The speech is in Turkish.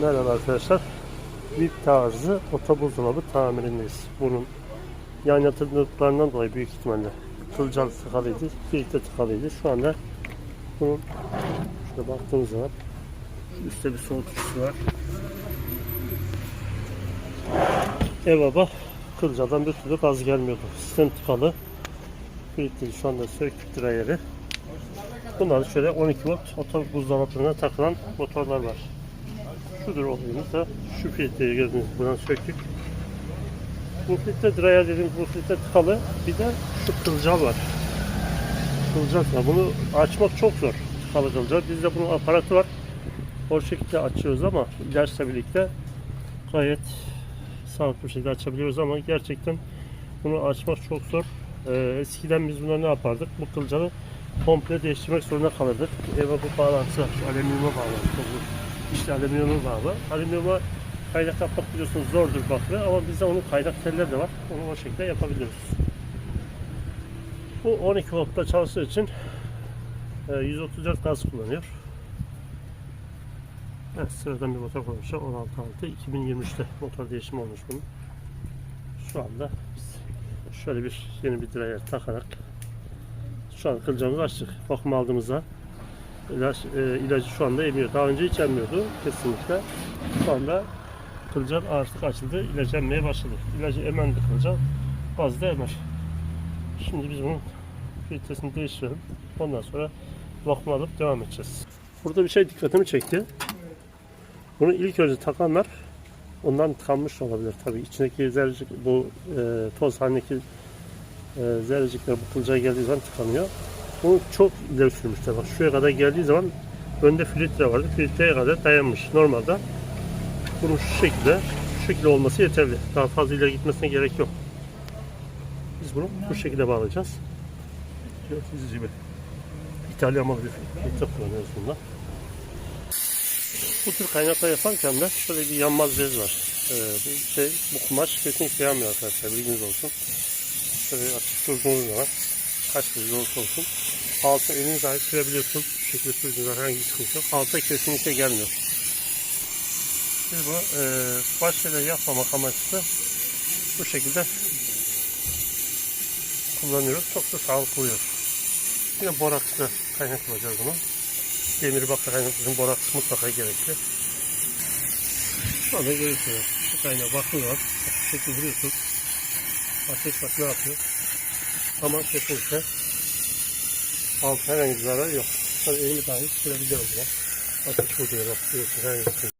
Merhaba arkadaşlar. VIP tarzı otobuzdolabı tamirindeyiz. Bunun yan yatırdıklarından dolayı büyük ihtimalle kılcal tıkalıydı, birlikte tıkalıydı. Şu anda bunun şöyle baktığımız zaman üstte bir soğutucusu var. Evaba kılcaldan bir türlü gaz gelmiyordu. Sistem tıkalı. Birlikte şu anda söktük drayeri. Bunlar şöyle 12 volt otobüs buzdolaplarına takılan motorlar var. Şudur olayımız şu filtreyi gördüğünüz gibi buradan söktük. Bu filtre dryer dediğimiz bu filtre tıkalı. Bir de şu kılcal var. Kılcal var. Bunu açmak çok zor. Tıkalı kılcal. Bizde bunun aparatı var. O şekilde açıyoruz ama ilaçla birlikte gayet sağlıklı bir şekilde açabiliyoruz ama gerçekten bunu açmak çok zor. Ee, eskiden biz bunları ne yapardık? Bu kılcalı komple değiştirmek zorunda kalırdık. Eve bu bağlantısı. Şu alüminyuma bağlantısı. İşte alüminyuma bağlı. Alüminyuma kaynak yapmak biliyorsunuz zordur baklı ama bizde onun kaynak telleri de var. Onu o şekilde yapabiliyoruz. Bu 12 voltta çalıştığı için e, 134 gaz kullanıyor. Evet, sıradan bir motor koymuşlar. 16.6 2023'te motor değişimi olmuş bunun. Şu anda biz şöyle bir yeni bir direğe takarak şu an kılcamızı açtık. Bakım aldığımızda ilaç, e, ilacı şu anda emiyor. Daha önce hiç emmiyordu kesinlikle. Şu anda kılcal artık açıldı. İlacı emmeye başladı. İlacı emen bir kılcal bazı da emer. Şimdi biz bunun filtresini değiştirelim. Ondan sonra bakım alıp devam edeceğiz. Burada bir şey dikkatimi çekti. Bunu ilk önce takanlar ondan tıkanmış olabilir tabii. İçindeki zerrecik bu e, toz halindeki e, zerrecikler bu kılcaya geldiği zaman tıkanıyor. Bunu çok ileri sürmüşler. Bak şuraya kadar geldiği zaman önde filtre vardı. Filtreye kadar dayanmış. Normalde bunun şu şekilde şu şekilde olması yeterli. Daha fazla ileri gitmesine gerek yok. Biz bunu bu şekilde bağlayacağız. Gördüğünüz gibi İtalyan bir filtre kullanıyoruz bunda. Bu tür kaynaklar yaparken de şöyle bir yanmaz bez var. Ee, bu şey, bu kumaş kesinlikle yanmıyor arkadaşlar. Bilginiz olsun. Şöyle açık durduğunuz zaman kaç derece olursa olsun altına eliniz dahi sürebiliyorsun. Bu şekilde sürdüğünüzde herhangi bir sıkıntı yok. Alta kesinlikle gelmiyor. Biz bu e, başlayla yapmamak amaçlı bu şekilde kullanıyoruz. Çok da sağlıklı oluyor. Yine borakslı kaynak yapacağız bunu. Demir bakla kaynatmasının boraks mutlaka gerekli. Anda görüyorsunuz. Şu kaynağı bakıyorlar. Bu şekilde vuruyorsun. Ateş bak ne yapıyor. Ama kesinlikle altı herhangi bir zarar yok. Şöyle elimi dahi sürebiliyorum ya. Ateş vuruyor bak. Herhangi bir sıkıntı.